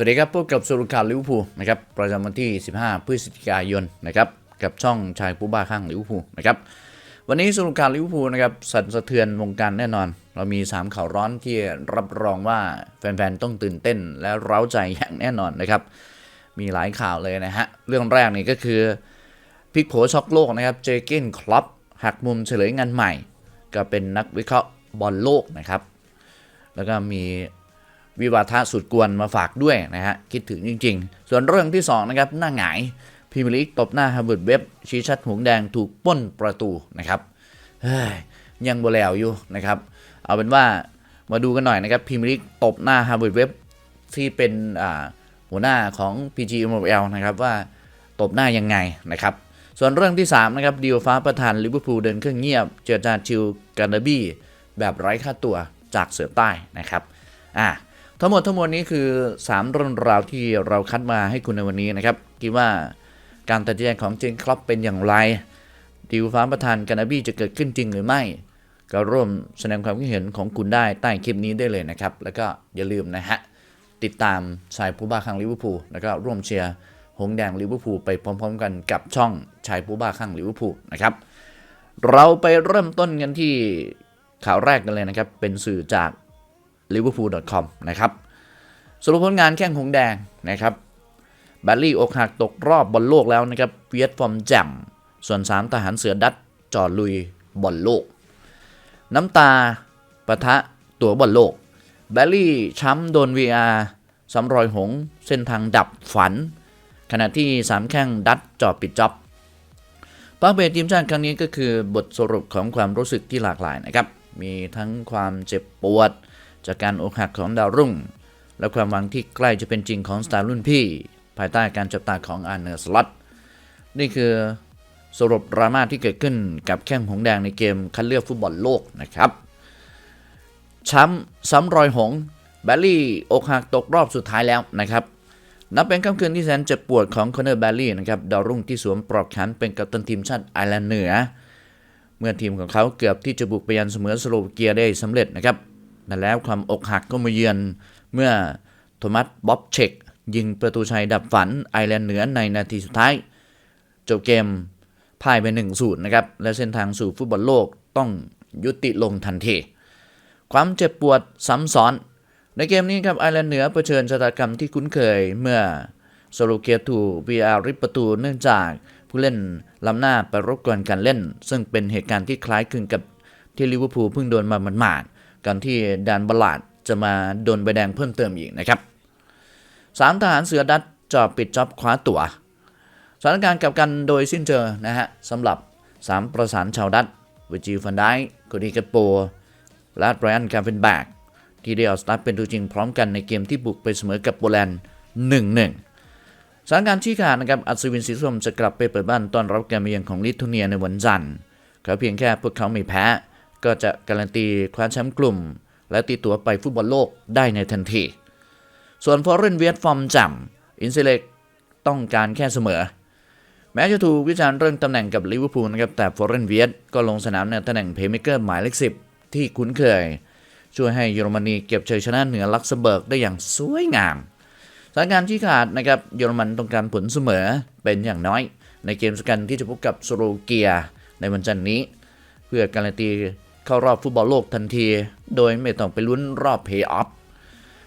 วัสดีครับพบกับสรุปข่าวลิวพูนะครับประจำวันที่ 15 พฤศจิกายนนะครับกับช่องชายผู้บ้าข้างลิวพูนะครับวันนี้สรุปข่าวลิวพูนะครับสั่นสะเทือนวงการแน่นอน เรามี 3 ข่าวร้อนที่รับรองว่าแฟนๆ ต้องตื่นเต้นและเร้าใจอย่างแน่นอนนะครับมีหลายข่าวเลยนะฮะเรื่องแรกนี่ก็คือพิกโผช็อกโลกนะครับเจเกนคลับหักมุมเฉลยงานใหม่ ก็เป็นนักวิเคราะห์บอลโลกนะครับแล้วก็มี วิวาทะสุดกวนมาฝากด้วยนะฮะ คิดถึงจริง ๆ ส่วนเรื่องที่ 2 นะครับ หน้าหงายพรีเมียร์ลีกตบหน้าฮาร์วาร์ดเว็บชี้ชัดหงแดงถูกป้นประตูนะครับยังบ่แล้วอยู่นะครับ เอาเป็นว่ามาดูกันหน่อยนะครับพรีเมียร์ลีกตบหน้าฮาร์วาร์ดเว็บที่เป็นหัวหน้าของ PGMOL นะครับว่าตบหน้ายังไงนะครับส่วนเรื่องที่ 3 นะครับดีลฟ้าประธานลิเวอร์พูลเดินเครื่องเงียบ เจรจาชิลการนาบี้แบบไร้ค่าตัวจากเสือใต้นะครับ อ่า ทั้งหมดทั้งมวลนี้คือ 3 เรื่องราวที่เราคัดมาให้คุณในวันนี้นะครับคิดว่าการตัดสินใจของเจนครอปเป็นอย่างไรดีลฟ้าประธานกานาบี้จะเกิดขึ้นจริงหรือไม่ ก็ร่วมแสดงความคิดเห็นของคุณได้ใต้คลิปนี้ได้เลยนะครับ แล้วก็อย่าลืมนะฮะ ติดตามชายผู้บ้าข้างลิเวอร์พูลแล้วก็ร่วมเชียร์หงแดงลิเวอร์พูลไปพร้อม ๆ กันกับช่องชายผู้บ้าข้างลิเวอร์พูลนะครับเราไปเริ่มต้นกันที่ข่าวแรกกันเลยนะครับ เป็นสื่อจาก liverpool.com นะครับสรุปผลงานแข่งหงแดงนะครับแบลลี่อกหักตกรอบบอลโลกแล้วนะครับเวียดฟอร์มแจ่มส่วน 3 ทหารเสือดัตจอดลุยบอลโลก น้ำตาปะทะตัวบอลโลกแบลลี่ช้ำโดน VR ซ้ำรอยหงส์เส้นทางดับฝัน ขณะที่ 3 แข้งดัตจอบปิดจ็อบปาเบทีมชาติครั้งนี้ก็คือบทสรุปของความรู้สึกที่หลากหลายนะครับ มีทั้งความเจ็บปวด จากการอกหักของดาวรุ่ง และความหวังที่ใกล้จะเป็นจริงของสตาร์รุ่นพี่ ภายใต้การจับตาของอาร์เนอร์สล็อตนี่คือสรุปดราม่าที่เกิดขึ้นกับแข้งหงส์แดงในเกมคัดเลือกฟุตบอลโลกนะครับช้ำซ้ำรอยหงส์แบลลี่อกหักตกรอบสุดท้ายแล้วนะครับนับเป็นค่ำคืนที่แสนเจ็บปวดของคอนเนอร์แบลลี่นะครับดาวรุ่งที่สวมปลอกแขนเป็นกัปตันทีมชาติไอร์แลนด์เหนือ เมื่อทีมของเขาเกือบที่จะบุกไปยันเสมอสโลวาเกียได้สำเร็จนะครับ แต่แล้วความอกหักก็มาเยือนเมื่อโทมัสบ๊อบเชกยิงประตูชัยดับฝันไอร์แลนด์เหนือในนาทีสุดท้าย จบเกมพ่ายไป1-0นะครับ และเส้นทางสู่ฟุตบอลโลกต้องยุติลงทันที ความเจ็บปวดซ้ำซ้อน ในเกมนี้ครับไอร์แลนด์เหนือเผชิญชะตากรรมที่คุ้นเคยเมื่อโซโลเกียถูก VR ริบประตูเนื่องจากผู้เล่นล้ำหน้าไปรบกวนการเล่น ซึ่งเป็นเหตุการณ์ที่คล้ายคลึงกับที่ลิเวอร์พูลเพิ่งโดนมาหมาดๆ ก่อนที่ดานบลาดจะมาโดนใบแดงเพิ่มเติมอีกนะครับสามทหารเสือดัตจอบปิดจ็อบคว้าตั๋วสถานการณ์กลับกันโดยสิ้นเชิงนะฮะสำหรับ 3 ประสานชาวดัตวิจิฟันไดโคดีกาโปและไบรอันการเป็นแบกที่ได้เอสตาร์ทเป็นตัวจริงพร้อมกันในเกมที่บุกไปเสมอกับโปแลนด์1-1 สถานการณ์ชี้ขาดนะครับอัศวินสีส้มจะกลับไปเปิดบ้านต้อนรับการมาเยือนของลิทัวเนียในวันจันทร์เขาเพียงแค่พวกเขาไม่แพ้ ก็จะการันตีคว้าแชมป์กลุ่ม และตีตั๋วไปฟุตบอลโลกได้ในทันที ส่วนฟอร์เรนเวียดฟอร์มจำอินเซเล็กต้องการแค่เสมอ แม้จะถูกวิจารณ์เรื่องตำแหน่งกับลิเวอร์พูลนะครับแต่ฟอร์เรนเวียดก็ลงสนามในตำแหน่งเพย์เมเกอร์หมายเลขสิบที่คุ้นเคย ช่วยให้เยอรมนีเก็บชัยชนะเหนือลักเซมเบิร์กได้อย่างสวยงามสถานการณ์ที่ขาดนะครับเยอรมันต้องการผลเสมอเป็นอย่างน้อย ในเกมสำคัญที่จะพบกับสโลเกียในวันจันทร์นี้ เพื่อการันตี เข้ารอบฟุตบอลโลกทันที โดยไม่ต้องไปลุ้นรอบเพย์ออฟ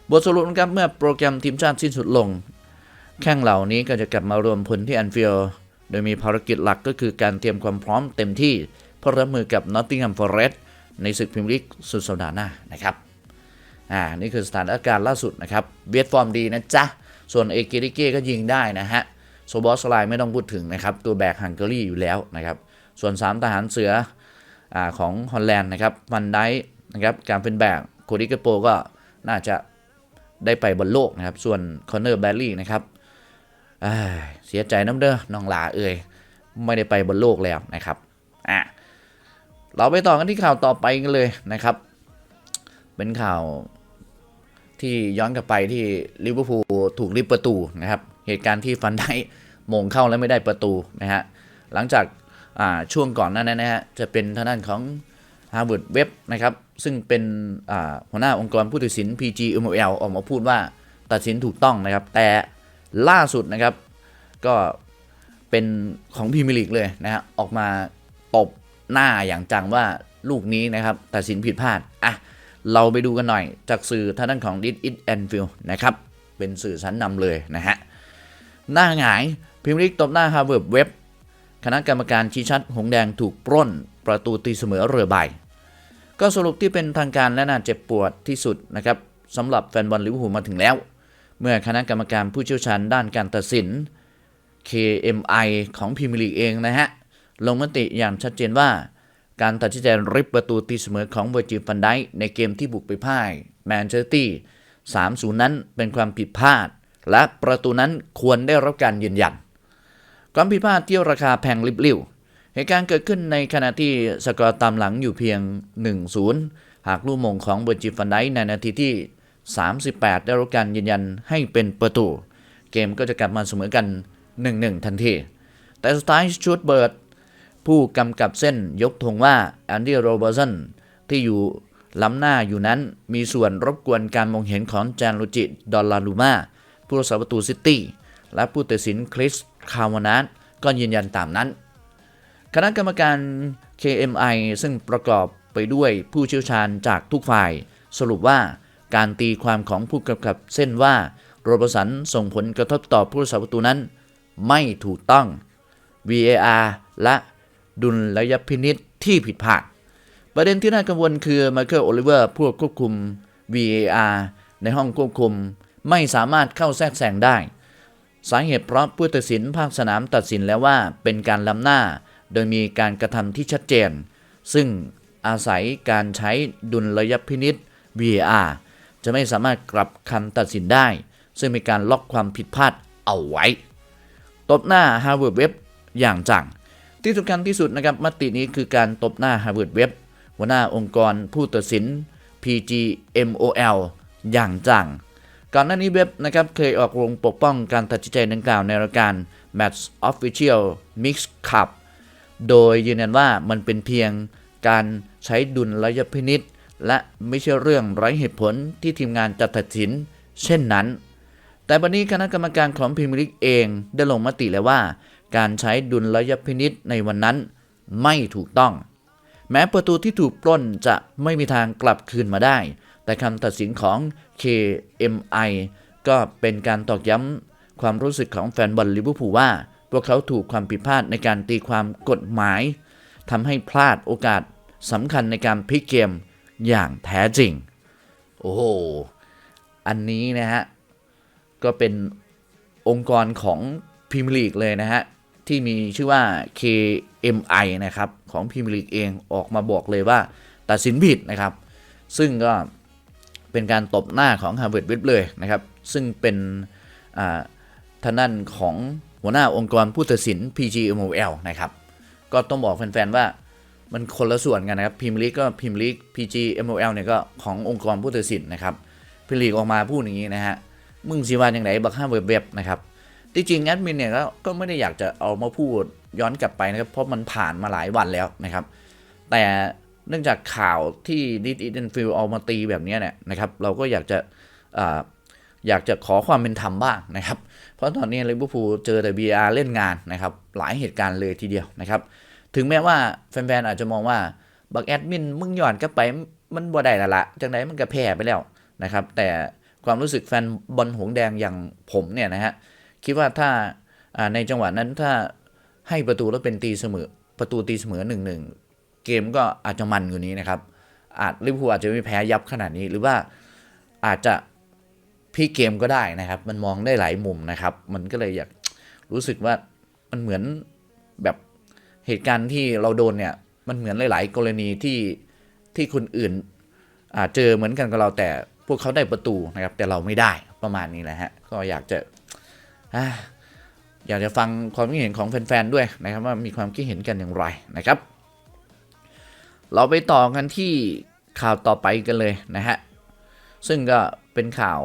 บทสรุปนะครับเมื่อโปรแกรมทีมชาติสิ้นสุดลง แข่งเหล่านี้ก็จะกลับมารวมพลที่แอนฟิลด์โดยมีภารกิจหลักก็คือการเตรียมความพร้อมเต็มที่เพื่อรับมือกับนอตติงแฮมฟอร์เรสต์ในศึกพรีเมียร์ลีกสุดสัปดาห์หน้านะครับอ่านี่คือสถานการณ์ล่าสุดนะครับเวียดฟอร์มดีนะจ๊ะ ส่วนเอเกริเก้ก็ยิงได้นะฮะโซบอสไลไม่ต้องพูดถึงนะครับ ตัวแบกฮังการีอยู่แล้วนะครับ ส่วน 3 ทหารเสือ ของฮอลแลนด์นะครับวันไดนะครับการเป็นแบกโคดิกโปก็น่าจะได้ไปบนโลกนะครับ ส่วนคอนเนอร์แบลลี่นะครับเสียใจน้ำเด้อน้องหลาเอ่ยไม่ได้ไปบนโลกแล้วนะครับอะเราไปต่อกันที่ข่าวต่อไปกันเลยนะครับ เป็นข่าวที่ย้อนกลับไปที่ลิเวอร์พูลถูกริบประตูนะครับ เหตุการณ์ที่ฟันได้มงเข้าแล้วไม่ได้ประตูนะฮะหลังจาก ช่วงก่อนหนั้นนะฮะจะเป็นทางด้านของ Harvard Web นะครับซึ่งเป็นหัวหน้าองค์กรผู้ตัดสิน PGML ออกมาพูดว่าตัดสินถูกต้องนะครับ แต่ล่าสุดนะครับก็เป็นของพีมียร์ลีกเลยนะฮะออกมาตบหน้าอย่างจังว่าลูกนี้นะครับตัดสินผิดพลาดอะเราไปดูกันหน่อยจากสื่อทางด้านของ Dit It and Feel นะครับเป็นสื่อชั้นนำเลยนะฮะหน้าหงายพรีเมียร์ลีกตบหน้าฮาร์วาร์ดเว็บ คณะกรรมการชี้ชัดหงแดงถูกปล้น ประตูตีเสมอเรือใบ ก็สรุปที่เป็นทางการและน่าเจ็บปวดที่สุดนะครับสำหรับแฟนบอลลิเวอร์พูลมาถึงแล้ว เมื่อคณะกรรมการผู้เชี่ยวชาญด้านการตัดสิน KMI ของพรีเมียร์ลีกเองนะฮะ ลงมติอย่างชัดเจนว่า การตัดสินใจริบประตูตีเสมอของเวอร์จิลฟันไดในเกมที่บุกไปพ่ายแมนเชสเตอร์3-0 นั้นเป็นความผิดพลาด และประตูนั้นควรได้รับการยืนยัน ความผิดพลาดที่ราคาแพงลิบลิ่วเหตุการณ์เกิดขึ้นในขณะที่สกอร์ตามหลังอยู่เพียง 1-0 หากลูกมงของเบอร์จิฟันไดในนาทีที่ 38 ได้รับการยืนยันให้เป็นประตู เกมก็จะกลับมาเสมอกัน 1-1 ทันที แต่สุดท้ายชูดเบิร์ดผู้กำกับเส้นยกธงว่าแอนดี้โรเบอร์สันที่อยู่ล้ำหน้าอยู่นั้นมีส่วนรบกวนการมองเห็นของแจนลูจิ ดอลลารูมาผู้รักษาประตูซิตี้ และผู้ตัดสินคริส คาวานัสก็ยืนยันตามนั้น คณะกรรมการ KMI ซึ่งประกอบไปด้วยผู้เชี่ยวชาญจากทุกฝ่าย สรุปว่าการตีความของผู้กำกับเส้นว่าโรเบสันส่งผลกระทบต่อผู้รักษาประตูนั้น ไม่ถูกต้อง VAR และดุลระยะพินิษที่ผิดพลาด ประเด็นที่น่ากังวลคือไมเคิลโอลิเวอร์ผู้ควบคุม VAR ในห้องควบคุม ไม่สามารถเข้าแทรกแซงได้ สาเหตุเพราะผู้ตัดสินภาคสนามตัดสินแล้วว่าเป็นการล้ำหน้า โดยมีการกระทำที่ชัดเจน ซึ่งอาศัยการใช้ดุลยพินิษ VAR จะไม่สามารถกลับคำตัดสินได้ ซึ่งมีการล็อกความผิดพลาดเอาไว้ ตบหน้า Harvard Web อย่างจัง ที่สำคัญที่สุดนะครับมตินี้คือการตบหน้า Harvard Web หัวหน้าองค์กรผู้ตัดสิน PGMOL อย่างจัง ก่อนหน้านี้เว็บนะครับเคยออกโรงปกป้องการตัดสินใจดังกล่าวในรายการ Match Official Mix Cup โดยยืนยันว่ามันเป็นเพียงการใช้ดุลยพินิษและไม่ใช่เรื่องไร้เหตุผลที่ทีมงานจะตัดสิน เช่นนั้น แต่วันนี้คณะกรรมการของพรีเมียร์ลีกเองได้ลงมติแล้วว่า การใช้ดุลยพินิษในวันนั้นไม่ถูกต้อง แม้ประตูที่ถูกปล้นจะไม่มีทางกลับคืนมาได้ แต่คำตัดสินของ KMI ก็เป็นการตอกย้ำความรู้สึกของแฟนบอลลิเวอร์พูลว่า พวกเขาถูกความผิดพลาดในการตีความกฎหมายทำให้พลาดโอกาสสำคัญในการพลิกเกมอย่างแท้จริง โอ้โห อันนี้นะฮะ ก็เป็นองค์กรของพรีเมียร์ลีกเลยนะฮะ ที่มีชื่อว่า KMI นะครับ ของพรีเมียร์ลีกเองออกมาบอกเลยว่า ตัดสินผิดนะครับ ซึ่งก็ เป็นการตบหน้าของ Harvard Web เลยนะครับ ซึ่งเป็นอ่าทางด้านของหัวหน้าองค์กรผู้ตัดสิน PGMOL นะครับ ก็ต้องบอกแฟนๆว่ามันคนละส่วนกันนะครับพิมลีกก็พิมลีก PGMOL เนี่ยก็ขององค์กรผู้ตัดสินนะครับพิมลีกออกมาพูดอย่างนี้นะฮะมึงสิว่าอย่างไรบักห้าเว็บๆนะครับที่จริงแอดมินเนี่ยกก็ไม่ได้อยากจะเอามาพูดย้อนกลับไปนะครับเพราะมันผ่านมาหลายวันแล้วนะครับ แต่ เนื่องจากข่าวที่ดิจิทัลฟิลเอามาตีแบบนี้เนี่ยนะครับ เราก็อยากจะออยากจะขอความเป็นธรรมบ้างนะครับ เพราะตอนนี้ลิเวอร์พูลเจอแต่ VR เล่นงานนะครับ หลายเหตุการณ์เลยทีเดียวนะครับ ถึงแม้ว่าแฟนๆอาจจะมองว่าบักแอดมินมึงหย้อนกลับไปมันบ่ได้ละละจังไดมันก็แพ้ไปแล้วนะครับ แต่ความรู้สึกแฟนบอลหงแดงอย่างผมเนี่ยนะฮะคิดว่าถ้าในจังหวะนั้นถ้าให้ประตูแล้วเป็นตีเสมอประตูตีเสมอหนึ่งหนึ่ง เกมก็อาจจะมันกว่านี้นะครับ อาจลิเวอร์พูลอาจจะไม่แพ้ยับขนาดนี้ หรือว่าอาจจะพลิกเกมก็ได้นะครับ มันมองได้หลายมุมนะครับ มันก็เลยอยากรู้สึกว่ามันเหมือนแบบเหตุการณ์ที่เราโดนเนี่ย มันเหมือนหลาย ๆ กรณีที่ที่คนอื่นอ่าเจอเหมือนกันกับเราแต่พวกเขาได้ประตูนะครับ แต่เราไม่ได้ประมาณนี้แหละฮะก็อยากจะอยากจะฟังความคิดเห็นของแฟน ๆ ด้วยนะครับ ว่ามีความคิดเห็นกันอย่างไรนะครับ เราไปต่อกันที่ข่าวต่อไปกันเลยนะฮะ ซึ่งก็เป็นข่าว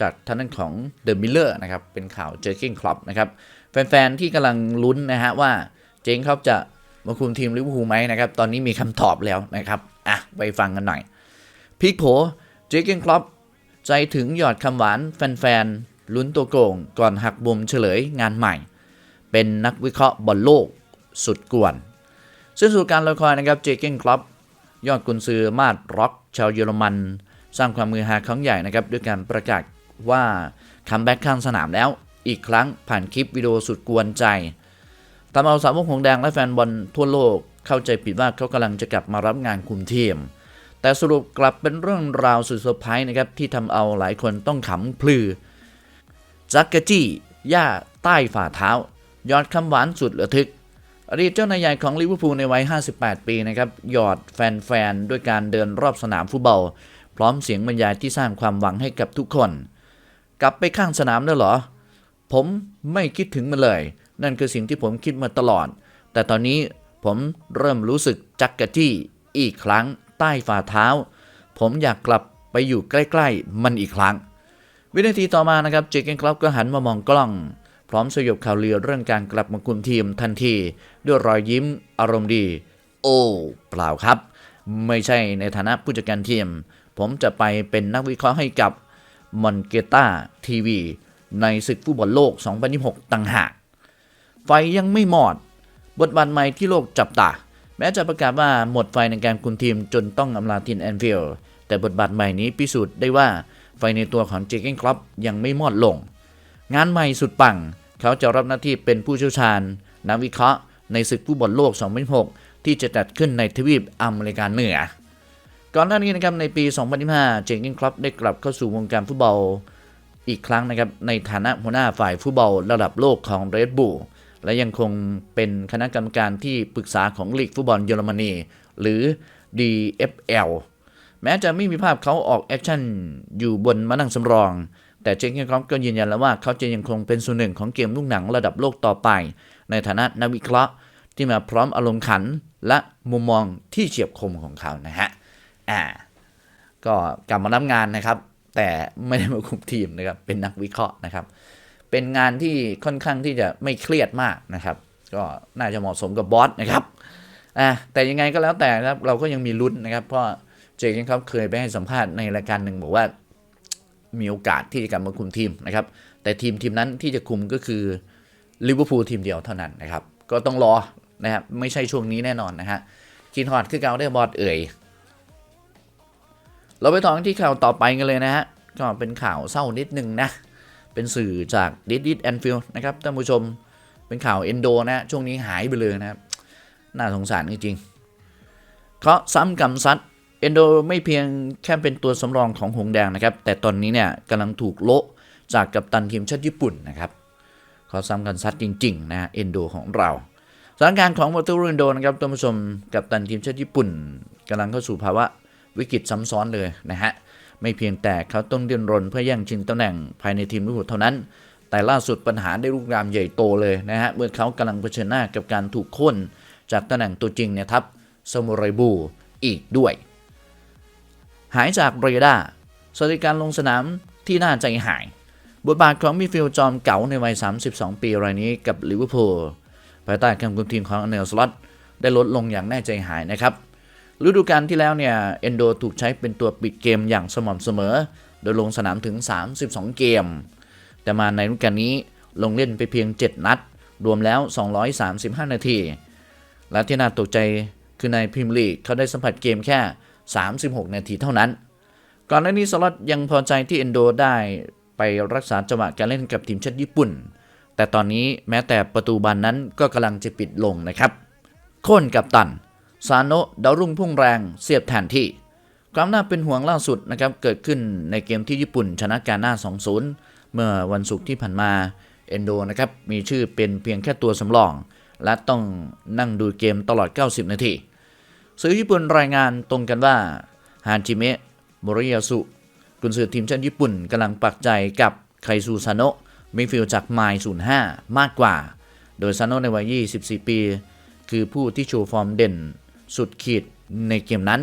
จากท่านั้นของ The Miller นะครับ เป็นข่าวเจอ g ิ n งคลับนะครับ แฟน ๆ ที่กำลังลุ้นนะฮะว่าเจงครับจะมาคุมทีมลิเวอร์พูลไหมนะครับ ตอนนี้มีคำตอบแล้วนะครับ อะ ไปฟังกันหน่อยพิกโผเจเกนคลับใจถึงหยอดคำหวานแฟน ๆ ลุ้นตัวโกงก่อนหักบุมเฉลยงานใหม่ เป็นนักวิเคราะห์บอลโลกสุดกวน ซึ่งสู่การละครนะครับเจเกนคลับยอดกุนซือมาดร็อกชาวเยอรมัน สร้างความมือฮาครั้งใหญ่นะครับด้วยการประกาศว่าคัมแบ็กข้างสนามแล้ว อีกครั้งผ่านคลิปวิดีโอสุดกวนใจทำเอาสาวกหงแดงและแฟนบอลทั่วโลกเข้าใจผิดว่าเขากำลังจะกลับมารับงานคุมทีม แต่สรุปกลับเป็นเรื่องราวสุดเซอร์ไพรส์นะครับที่ทำเอาหลายคนต้องขำพลือจักกะจี้ย่าใต้ฝ่าเท้า ยอดคำหวานสุดระทึก อดีตเจ้านายใหญ่ของลิเวอร์พูลในวัย 58 ปีนะครับหยอดแฟนๆ ด้วยการเดินรอบสนามฟุตบอล พร้อมเสียงบรรยายที่สร้างความหวังให้กับทุกคน กลับไปข้างสนามแล้วเหรอ ผมไม่คิดถึงมันเลย นั่นคือสิ่งที่ผมคิดมาตลอด แต่ตอนนี้ผมเริ่มรู้สึกจักกะจี้อีกครั้งใต้ฝ่าเท้า ผมอยากกลับไปอยู่ใกล้ ๆ มันอีกครั้ง วินาทีต่อมานะครับเจเกนคลับก็หันมามองกล้อง พร้อมสยบข่าวลือเรื่องการกลับมาคุมทีมทันที ด้วยรอยยิ้มอารมณ์ดี โอ้เปล่าครับ ไม่ใช่ในฐานะผู้จัดการทีม ผมจะไปเป็นนักวิเคราะห์ให้กับมอนเกต้าทีวีในศึกฟุตบอลโลก 2026 ต่างหาก ไฟยังไม่หมอด บทบาทใหม่ที่โลกจับตา แม้จะประกาศว่าหมดไฟในการคุมทีมจนต้องอำลาทีมแอนฟิลด์แต่บทบาทใหม่นี้พิสูจน์ได้ว่าไฟในตัวของเจเกนคลับยังไม่มอดลง งานใหม่สุดปัง เขาจะรับหน้าที่เป็นผู้เชี่ยวชาญนักวิเคราะห์ในศึกฟุตบอลโลก 2026 ที่จะจัดขึ้นในทวีปอเมริกาเหนือ ก่อนหน้านี้นะครับในปี 2025 เจเกนคลับได้กลับเข้าสู่วงการฟุตบอล อีกครั้งนะครับในฐานะหัวหน้าฝ่ายฟุตบอลระดับโลกของ Red Bull และยังคงเป็นคณะกรรมการที่ปรึกษาของลีกฟุตบอลเยอรมนี หรือ DFL แม้จะไม่มีภาพเขาออกแอคชั่นอยู่บนมานั่งสำรอง แต่เจคเกนครอปก็ยืนยันแล้วว่าเขาจะยังคงเป็นส่วนหนึ่งของเกมลูกหนังระดับโลกต่อไป ในฐานะนักวิเคราะห์ที่มาพร้อมอารมณ์ขันและมุมมองที่เฉียบคมของเขานะฮะอ่าก็กลับมารับงานนะครับ แต่ไม่ได้มาคุมทีมนะครับเป็นนักวิเคราะห์นะครับ เป็นงานที่ค่อนข้างที่จะไม่เครียดมากนะครับ ก็น่าจะเหมาะสมกับบอสนะครับอ่าแต่ยังไงก็แล้วแต่ครับเราก็ยังมีลุ้นนะครับ เพราะเจคเคนครับเคยไปให้สัมภาษณ์ในรายการหนึ่งบอกว่า มีโอกาสที่จะกลับมาคุมทีมนะครับ แต่ทีมทีมนั้นที่จะคุมก็คือลิเวอร์พูลทีมเดียวเท่านั้นนะครับ ก็ต้องรอนะครับไม่ใช่ช่วงนี้แน่นอนนะฮะคินฮอดคือเกาได้บอสเอ่ยเราไปต่อที่ข่าวต่อไปกันเลยนะฮะก็เป็นข่าวเศร้านิดนึงนะ เป็นสื่อจากดิดดิดแอนฟิลนะครับท่านผู้ชมเป็นข่าวเอนโดนะช่วงนี้หายไปเลยนะครับ น่าสงสารจริงๆเพราะซ้ำกำซัด เอนโดไม่เพียงแค่เป็นตัวสำรองของหงแดงนะครับ แต่ตอนนี้เนี่ยกำลังถูกโละจากกัปตันทีมชาติญี่ปุ่นนะครับเขาซ้ำกันซัดจริงๆนะเอนโดของเราสถานการณ์ของวอเตอร์เอนโดนะครับท่านผู้ชมกัปตันทีมชาติญี่ปุ่นกำลังเข้าสู่ภาวะวิกฤตซ้ำซ้อนเลยนะฮะไม่เพียงแต่เขาต้องดิ้นรนเพื่อแย่งชิงตำแหน่งภายในทีมลิเวอร์พูลเท่านั้น แต่ล่าสุดปัญหาได้ลุกลามใหญ่โตเลยนะฮะเมื่อเขากำลังเผชิญหน้ากับการถูกโค่นจากตำแหน่งตัวจริงเนี่ยทัพซามูไรบูอีกด้วย หายจากเรดาร์สถิติการลงสนามที่น่าใจหาย บทบาทของมิฟิลจอมเก่าในวัย 32 ปีรายนี้กับลิเวอร์พูลภายใต้การคุมทีมของอเนลสล็อตได้ลดลงอย่างแน่ใจหายนะครับฤดูกาลที่แล้วเนี่ยเอนโดถูกใช้เป็นตัวปิดเกมอย่างสม่ำเสมอ โดยลงสนามถึง 32 เกม แต่มาในฤดูกาลนี้ลงเล่นไปเพียง 7 นัด รวมแล้ว 235 นาที และที่น่าตกใจคือในพรีเมียร์ลีกเขาได้สัมผัสเกมแค่ 36 นาทีเท่านั้น ก่อนหน้านี้สล็อตยังพอใจที่เอนโดได้ไปรักษาจังหวะการเล่นกับทีมชาติญี่ปุ่น แต่ตอนนี้แม้แต่ประตูบานนั้นก็กำลังจะปิดลงนะครับโค่นกับตัน ซาโนะดาวรุ่งพุ่งแรงเสียบแทนที่ ความน่าเป็นห่วงล่าสุดนะครับเกิดขึ้นในเกมที่ญี่ปุ่นชนะกาหน้า 2-0 เมื่อวันศุกร์ที่ผ่านมาเอนโดนะครับมีชื่อเป็นเพียงแค่ตัวสำรอง และต้องนั่งดูเกมตลอด 90 นาที สื่อญี่ปุ่นรายงานตรงกันว่าฮานจิเมะโมริยาสุกุนซือทีมชาติญี่ปุ่นกำลังปักใจกับไคซูซาโนะมิฟิลจากไมล์05 มากกว่า โดยซาโนะในวัย 24 ปี คือผู้ที่โชว์ฟอร์มเด่น สุดขีดในเกมนั้น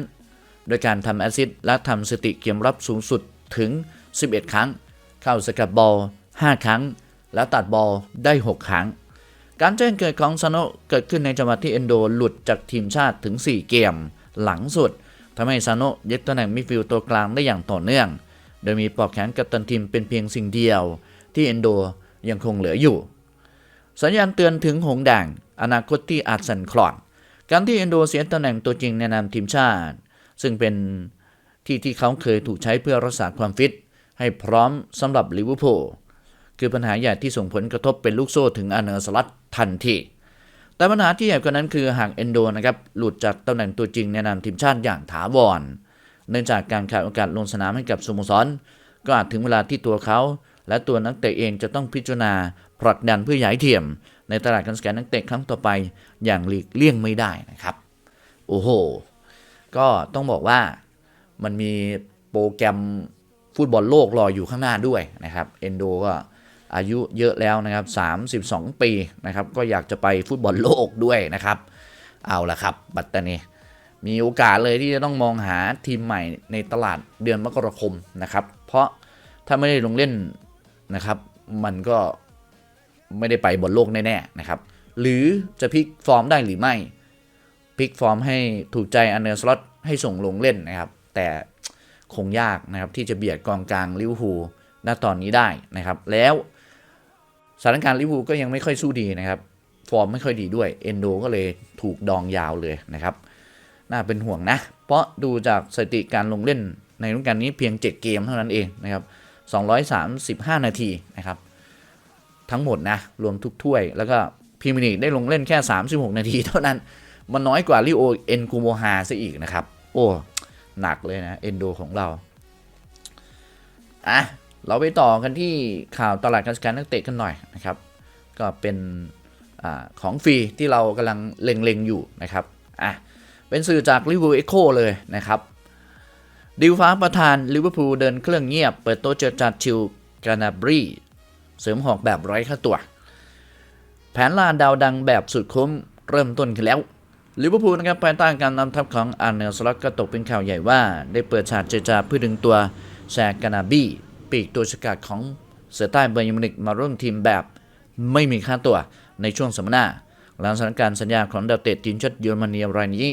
โดยการทำแอสซิสต์และทำสถิติเกมรับสูงสุดถึง 11 ครั้ง เข้าสกัดบอล 5 ครั้ง แล้วตัดบอลได้ 6 ครั้ง การแจ้งเกิดของซาโนเกิดขึ้นในจังหวะที่เอนโดหลุดจากทีมชาติถึง 4 เกม หลังสุดทำให้ซาโนยึดตำแหน่งมิดฟิลด์ตัวกลางได้อย่างต่อเนื่อง โดยมีปอกแขนกัปตันทีมเป็นเพียงสิ่งเดียว ที่เอนโดยังคงเหลืออยู่ สัญญาณเตือนถึงหงแดงอนาคตที่อาจสั่นคลอนการที่เอนโดเสียตำแหน่งตัวจริงในนามทีมชาติ ซึ่งเป็นที่ที่เขาเคยถูกใช้เพื่อรักษาความฟิต ให้พร้อมสำหรับลิเวอร์พูล คือปัญหาใหญ่ที่ส่งผลกระทบเป็นลูกโซ่ถึงอาเนอร์สลัตทันทีแต่ปัญหาที่ใหญ่กว่านั้นคือหากเอนโดนะครับหลุดจากตำแหน่งตัวจริงในนามทีมชาติอย่างถาวร เนื่องจากการขาดโอกาสลงสนามให้กับสโมสร ก็อาจถึงเวลาที่ตัวเขา และตัวนักเตะเองจะต้องพิจารณาผลักดันเพื่อย้ายเทียม ในตลาดการสแกนนักเตะครั้งต่อไปอย่างหลีกเลี่ยงไม่ได้นะครับ โอ้โห ก็ต้องบอกว่ามันมีโปรแกรมฟุตบอลโลกรออยู่ข้างหน้าด้วยนะครับเอนโดก็ อายุเยอะแล้วนะครับ 32 ปีนะครับ ก็อยากจะไปฟุตบอลโลกด้วยนะครับ เอาละครับ บัตตานีมีโอกาสเลยที่จะต้องมองหาทีมใหม่ในตลาดเดือนมกราคมนะครับ เพราะถ้าไม่ได้ลงเล่นนะครับ มันก็ไม่ได้ไปบอลโลกแน่ๆนะครับ หรือจะพลิกฟอร์มได้หรือไม่พลิกฟอร์มให้ถูกใจอันเดอร์สล็อตให้ส่งลงเล่นนะครับ แต่คงยากนะครับที่จะเบียดกองกลางลิเวอร์พูลณตอนนี้ได้นะครับ แล้ว สถานการณ์ลิเวอร์พูลก็ยังไม่ค่อยสู้ดีนะครับ ฟอร์มไม่ค่อยดีด้วย เอนโดก็เลยถูกดองยาวเลยนะครับ น่าเป็นห่วงนะ เพราะดูจากสถิติการลงเล่นในฤดูกาลนี้เพียง 7 เกมเท่านั้นเองนะครับ235 นาทีนะครับ ทั้งหมดนะ รวมทุกถ้วย แล้วก็พรีเมียร์ลีกได้ลงเล่นแค่ 36 นาทีเท่านั้น มันน้อยกว่าลิโอเอ็นคูโมฮาซะอีกนะครับ โอ้ หนักเลยนะ เอนโดของเรา อะ เราไปต่อกันที่ข่าวตลาดการจัดการนักเตะกันหน่อยนะครับ ก็เป็นอของฟรีที่เรากำลังเล็งๆอยู่นะครับอะเป็นสื่อจากลิเวอร์เอ็กโคเลยนะครับดิวฟ้าประธานลิเวอร์พูลเดินเครื่องเงียบ เปิดโต๊ะเจรจาชิลกานาบรีเสริมหอกแบบไร้ค่าตัว แผนลาดาวดังแบบสุดคุ้มเริ่มต้นขึ้นแล้วลิเวอร์พูลนะครับภายใต้การนำทัพของอาร์เนลสล็อตก็ตกเป็นข่าวใหญ่ว่า ได้เปิดฉากเจรจาเพื่อดึงตัวแซกานาบี ปีกตัวฉกาจของเสือใต้เบอร์ยมนิกมาร่วมทีมแบบไม่มีค่าตัวในช่วงสัมมนาหลังสถานการณ์สัญญาของดาวเตะทีมชาติเยอรมนีรายนี้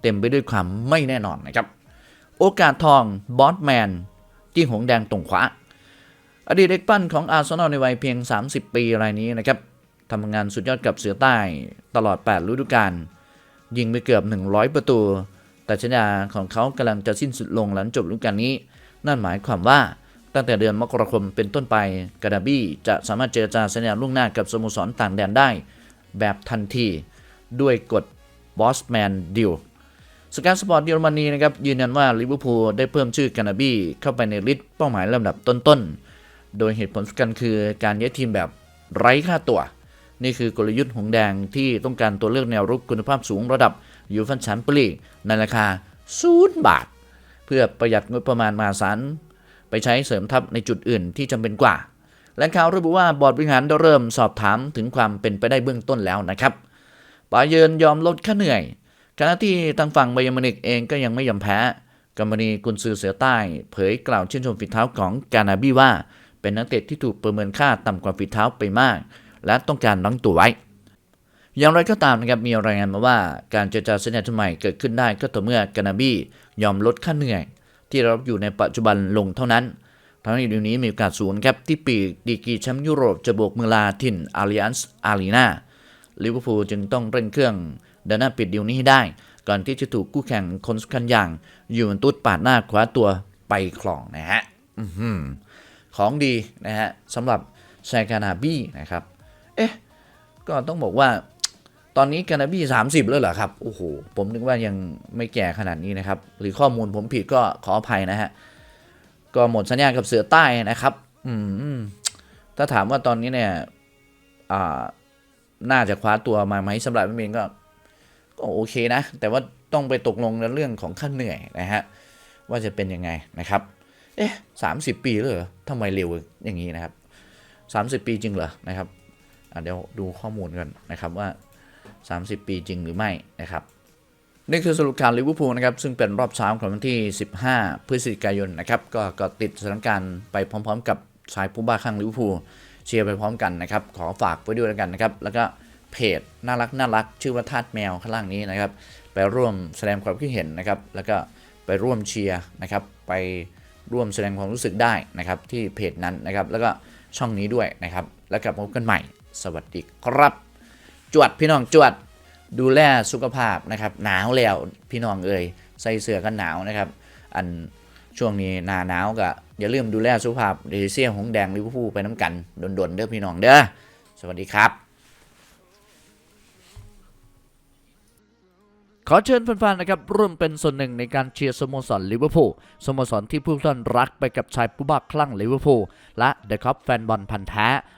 เต็มไปด้วยความไม่แน่นอนนะครับ โอกาสทองบอสแมนที่หงแดงตรงขวา อดีตเด็กปั้นของอาร์เซนอลในวัยเพียง 30 ปีรายนี้นะครับทำงานสุดยอดกับเสือใต้ตลอด 8 ฤดูกาลยิงไปเกือบ 100 ประตู แต่สัญญาของเขากำลังจะสิ้นสุดลงหลังจบฤดูกาลนี้ นั่นหมายความว่า ตั้งแต่เดือนมกราคมเป็นต้นไปกาดาบี้จะสามารถเจรจาสัญญาล่วงหน้ากับสโมสรต่างแดนได้ แบบทันทีด้วยกฎบอสแมนดิลสกายสปอร์ตเยอรมนีนะครับยืนยันว่าลิเวอร์พูลได้เพิ่มชื่อกานาบี้เข้าไปในลิสต์เป้าหมายลำดับต้นๆ โดยเหตุผลสำคัญคือการย้ายทีมแบบไร้ค่าตัว นี่คือกลยุทธ์หงแดงที่ต้องการตัวเลือกแนวรุกคุณภาพสูงระดับยูฟันแชมเปี้ยนลีกในราคาศูนย์บาท เพื่อประหยัดงบประมาณมาศาล ไปใช้เสริมทัพในจุดอื่นที่จำเป็นกว่าและข่าวระบุว่าบอร์ดบริหารได้เริ่มสอบถามถึงความเป็นไปได้เบื้องต้นแล้วนะครับปาเยินยอมลดค่าเหนื่อยขณะที่ทางฝั่งไบยมินิกเองก็ยังไม่ยอมแพ้กัมบนีกุนซือเสือใต้ เผยกล่าวชื่นชมฝีเท้าของกานาบีว่า เป็นนักเตะที่ถูกประเมินค่าต่ำกว่าฝีเท้าไปมาก และต้องการล้างตัวไว้ อย่างไรก็ตามนะครับมีรายงานมาว่า การเจรจาเสัญญาใหม่เกิดขึ้นได้ก็ต่อเมื่อกานาบียอมลดค่าเหนื่อย ที่เรับอยู่ในปัจจุบันลงเท่านั้นทั้งนี้เดี๋ยวนี้มีโอกาสสูงครับที่ปีกดีกีแชมป์ยุโรปจะโบกมือลาถิ่นอาริอันส์อารีนาลิเวอร์พูลจึงต้องเร่งเครื่องเดินหน้าปิดดีลนี้ให้ได้ ก่อนที่จะถูกคู่แข่งคนสำคัญอย่างยูเวนตุสปาดหน้าคว้าตัวไปครองนะฮะของดีนะฮะสำหรับไซกานาบี้นะครับ เอ๊ะ ก็ต้องบอกว่า ตอนนี้กานาบี้30 แล้วเหรอครับ โอ้โห ผมนึกว่ายังไม่แก่ขนาดนี้นะครับ หรือข้อมูลผมผิดก็ขออภัยนะฮะ ก็หมดสัญญากับเสือใต้นะครับ อืม ถ้าถามว่าตอนนี้เนี่ย อ่า น่าจะคว้าตัวมาไหมสำหรับเมนก็ ก็โอเคนะ แต่ว่าต้องไปตกลงในเรื่องของค่าเหนื่อยนะฮะ ว่าจะเป็นยังไงนะครับ เอ๊ะสามสิบปีเลยเหรอทำไมเร็วอย่างนี้นะครับสามสิบปีจริงเหรอนะครับเดี๋ยวดูข้อมูลกันนะครับว่า 30 ปีจริงหรือไม่นะครับนี่คือสรุปข่าวลิเวอร์พูลนะครับซึ่งเป็นรอบเช้าของวันที่ 15 พฤศจิกายนนะครับก็ก็ติดสถานการณ์ไปพร้อมๆ กับชายผู้บ้าข้างลิเวอร์พูลเชียร์ไปพร้อมกันนะครับ ขอฝากไว้ด้วยแล้วกันนะครับ แล้วก็เพจน่ารักน่ารักชื่อว่าทาดแมวข้างล่างนี้นะครับ ไปร่วมแสดงความคิดเห็นนะครับ แล้วก็ไปร่วมเชียร์นะครับ ไปร่วมแสดงความรู้สึกได้นะครับ ที่เพจนั้นนะครับ แล้วก็ช่องนี้ด้วยนะครับ แล้วกลับพบกันใหม่ สวัสดีครับ จวดพี่น้องจวดดูแลสุขภาพนะครับ หนาวแล้วพี่น้องเอ่ยใส่เสื้อกันหนาวนะครับ อันช่วงนี้หนาหนาวก็อย่าลืมดูแลสุขภาพเดลิเซียหงแดงลิเวอร์พูลไปน้ำกันดนๆเด้อพี่น้องเด้อสวัสดีครับ ขอเชิญแฟนๆนะครับร่วมเป็นส่วนหนึ่งในการเชียร์สโมสรลิเวอร์พูลสโมสรที่ผู้ท่านรักไปกับชายผู้บ้าคลั่งลิเวอร์พูลและเดอะคัพแฟนบอลพันธ์แท้